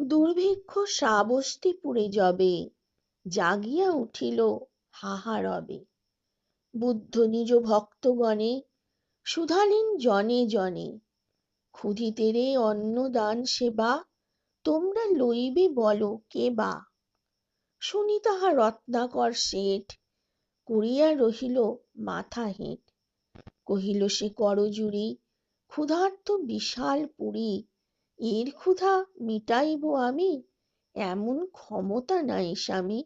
দুর্ভিক্ষ শ্রাবস্তি পুরে যবে জাগিয়া উঠিল হাহারবে। বুদ্ধ নিজ ভক্তগণে, সুধালিন জনে জনে, ক্ষুধিতেরে অন্নদান সেবা, তোমরা লইবে বলো কে বা? শুনি তাহা রত্নাকর শেঠ করিয়া রহিল মাথা হেঁট। কহিল সে করজুড়ি, ক্ষুধার্ত বিশাল পুরী এর ক্ষুধা মিটাইব আমি? এমন ক্ষমতা নাই স্বামী।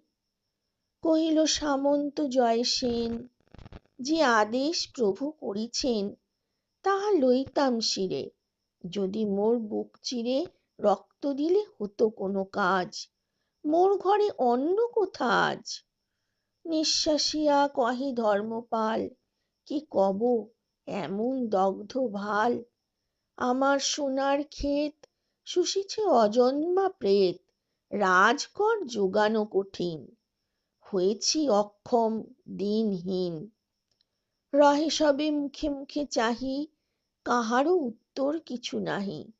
কহিল, সামন্ত জয় সেন যে আদেশ প্রভু করিছেন, তাহা লইতাম শিরে। যদি মোর বুক চিরে রক্ত দিলে হতো কোনো কাজ। মোর ঘরে অন্য কোথা আজ? নিঃশ্বাসিয়া কহে ধর্মপাল, কি কব, এমন দগ্ধ ভালো আমার সোনার ক্ষেত শুষিছে অজন্মা প্রেত, রাজকর যোগানো কঠিন, হয়েছি অক্ষম দিনহীন। রহে সবে মুখে মুখে চাহি, কাহারও উত্তর কিছু নাহি।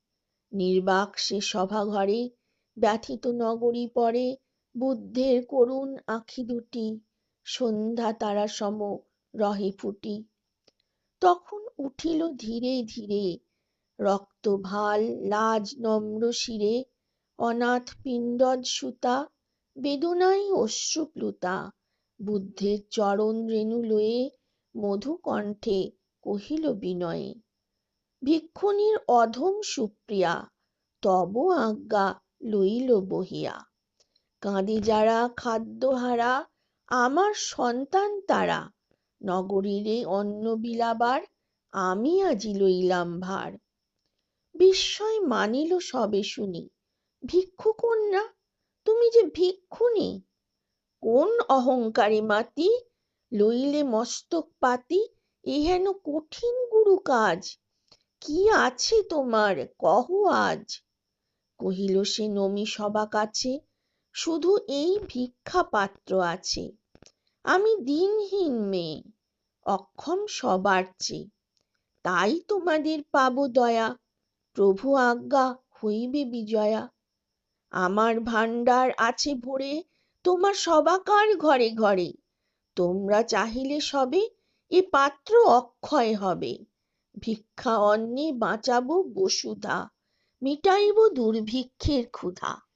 নির্বাক সে সভা ঘরে, ব্যথিত নগরী পরে, বুদ্ধের করুণ আখি দুটি, সন্ধ্যা তারা সম রহে ফুটি। তখন উঠিল ধীরে ধীরে রক্ত ভালো, লাজ নম্র শিরে, অনাথ পিণ্ডজ সুতা, বেদনায় অশ্রুপ্লুতা, বুদ্ধের চরণ রেণু লয়ে মধু কহিল বিনয়ে, ভিক্ষুণীর অধম সুপ্রিয়া, তব আজ্ঞা লইল বহিয়া। কাঁদে যারা খাদ্যহারা, আমার সন্তান তারা, নগরীরে অন্ন বিলাবার, আমি আজি লইলাম ভার। বিস্ময় মানিল সবে শুনি। ভিক্ষু কন্যা তুমি যে ভিক্ষুনি কোন অহংকারী মাতি লইলে মস্তক পাতি এহেন কঠিন গুরু কাজ। কি আছে তোমার, কহ আজ। কহিল সে, নমি সবা কাছে, শুধু এই ভিক্ষা পাত্র আছে। আমি দিনহীন মেয়ে, অক্ষম সবার চেয়ে। তাই তোমাদের পাব দয়া। প্রভু আজ্ঞা, হইবে বিজয়া। আমার ভাণ্ডার আছে ভরে, তোমার সবাকার ঘরে ঘরে। তোমরা চাহিলে সবে এ পাত্র অক্ষয় হবে। ভিক্ষা অন্নে বাঁচাবো বসুধা, মিটাইব দুর্ভিক্ষের ক্ষুধা।